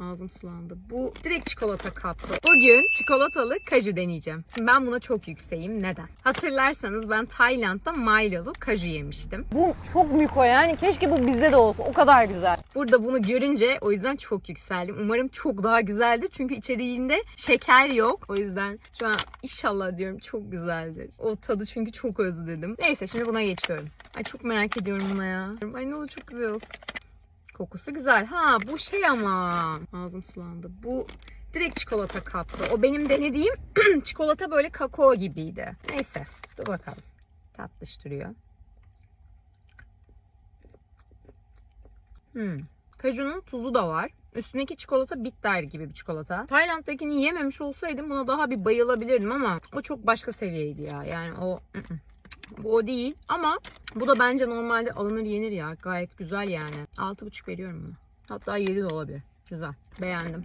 Ağzım sulandı. Bu direkt çikolata kaplı. Bugün çikolatalı kaju deneyeceğim. Şimdi ben buna çok yükseğim. Neden? Hatırlarsanız ben Tayland'da Milo'lu kaju yemiştim. Bu çok miko yani. Keşke bu bizde de olsa. O kadar güzel. Burada bunu görünce o yüzden çok yükseldim. Umarım çok daha güzeldir. Çünkü içeriğinde şeker yok. O yüzden şu an inşallah diyorum çok güzeldir. O tadı çünkü çok özledim. Neyse şimdi buna geçiyorum. Ay çok merak ediyorum buna ya. Ay ne olur çok güzel olsun. Kokusu güzel. Ha bu şey ama. Ağzım sulandı. Bu direkt çikolata kaplı. O benim denediğim çikolata böyle kakao gibiydi. Neyse dur bakalım. Tatlış duruyor. Hmm. Kajunun tuzu da var. Üstündeki çikolata bitter gibi bir çikolata. Tayland'dakini yememiş olsaydım buna daha bir bayılabilirdim ama o çok başka seviyeydi ya. Yani o ı-ı. Bu o değil ama bu da bence normalde alınır yenir ya. Gayet güzel yani. 6,5 veriyorum buna. Hatta 7 de olabilir. Güzel. Beğendim.